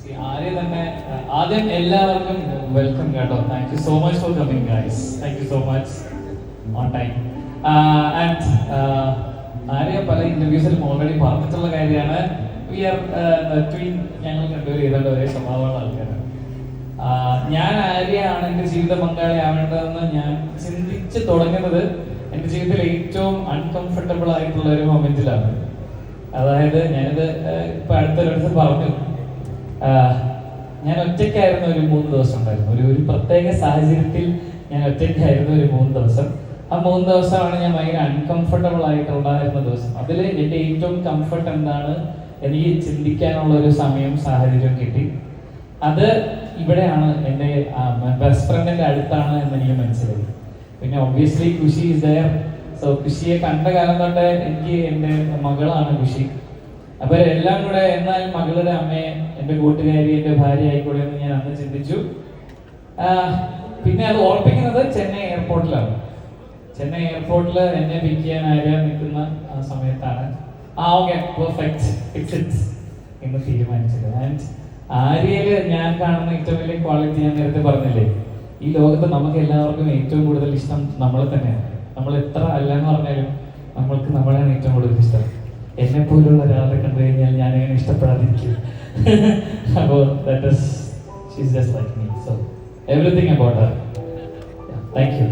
ആദ്യം തന്നെ ആദ്യം എല്ലാവർക്കും വെൽക്കം കേട്ടോ. Thank you so much for coming guys thank you so much on time and Arya പല ഇന്റർവ്യൂസിലും ഓൾറെഡി പറഞ്ഞിട്ടുള്ള കാര്യമാണ്. വി ആർ ട്വീൻ ഞങ്ങൾ രണ്ടുപേരും ഏതാണ്ട് ഒരേ സ്വഭാവമുള്ള ആൾക്കാരാണ്. ഞാൻ ആര്യാണ് എന്റെ ജീവിത പങ്കാളി ആവേണ്ടതെന്ന് ഞാൻ ചിന്തിച്ച് തുടങ്ങുന്നത് എന്റെ ജീവിതത്തിൽ ഏറ്റവും അൺകംഫർട്ടബിൾ ആയിട്ടുള്ള ഒരു മൊമെന്റിലാണ് അതായത് ഞാനിത് ഇപ്പൊ അടുത്തൊരിടത്ത് പറഞ്ഞു. ഞാൻ ഒറ്റയ്ക്കായിരുന്നു ഒരു മൂന്ന് ദിവസം ഉണ്ടായിരുന്നു. ഒരു ഒരു പ്രത്യേക സാഹചര്യത്തിൽ ഞാൻ ഒറ്റയ്ക്കായിരുന്നു ഒരു മൂന്ന് ദിവസം. ആ മൂന്ന് ദിവസമാണ് ഞാൻ ഭയങ്കര അൺകംഫർട്ടബിൾ ആയിട്ട് ഉണ്ടായിരുന്ന ദിവസം. അതിൽ എന്റെ ഏറ്റവും കംഫർട്ട് എന്താണ് എനിക്ക് ചിന്തിക്കാനുള്ള ഒരു സമയം സാഹചര്യം കിട്ടി. അത് ഇവിടെയാണ് എന്റെ ബെസ്റ്റ് ഫ്രണ്ടിന്റെ അടുത്താണ് എന്ന് എനിക്ക് മനസ്സിലായി. പിന്നെ obviously Khushi is there so ഖുഷിയെ കണ്ട കാലം തൊട്ട് എനിക്ക് എന്റെ മകളാണ് ഖുഷി അപ്പൊ എല്ലാം കൂടെ എന്നാൽ മകളുടെ അമ്മയെ എന്റെ കൂട്ടുകാരി എന്റെ ഭാര്യ ആയിക്കോട്ടെ എന്ന് ഞാൻ അന്ന് ചിന്തിച്ചു. പിന്നെ അത് ഓർപ്പിക്കുന്നത് ചെന്നൈ എയർപോർട്ടിലാണ്. ചെന്നൈ എയർപോർട്ടിൽ എന്നെ പിക്ക് ചെയ്യാൻ ആര്യ നിൽക്കുന്ന ആ സമയത്താണ്. ആ ഓക്കെ പെർഫെക്റ്റ് എന്ന് തീരുമാനിച്ചത്. ആൻഡ് ആര്യയിൽ ഞാൻ കാണുന്ന ഏറ്റവും വലിയ ക്വാളിറ്റി ഞാൻ നേരത്തെ പറഞ്ഞില്ലേ ഈ ലോകത്ത് നമുക്ക് എല്ലാവർക്കും ഏറ്റവും കൂടുതൽ ഇഷ്ടം നമ്മളെ തന്നെയാണ്. നമ്മൾ എത്ര അല്ല എന്ന് പറഞ്ഞാലും നമ്മൾക്ക് നമ്മളെയാണ് ഏറ്റവും കൂടുതൽ ഇഷ്ടം. എന്നെ പോലുള്ള ഒരാളെ കണ്ടു കഴിഞ്ഞാൽ ഞാൻ അങ്ങനെ ഇഷ്ടപ്പെടാതിരിക്കും അപ്പോൾ that is she's just like me so everything about thank you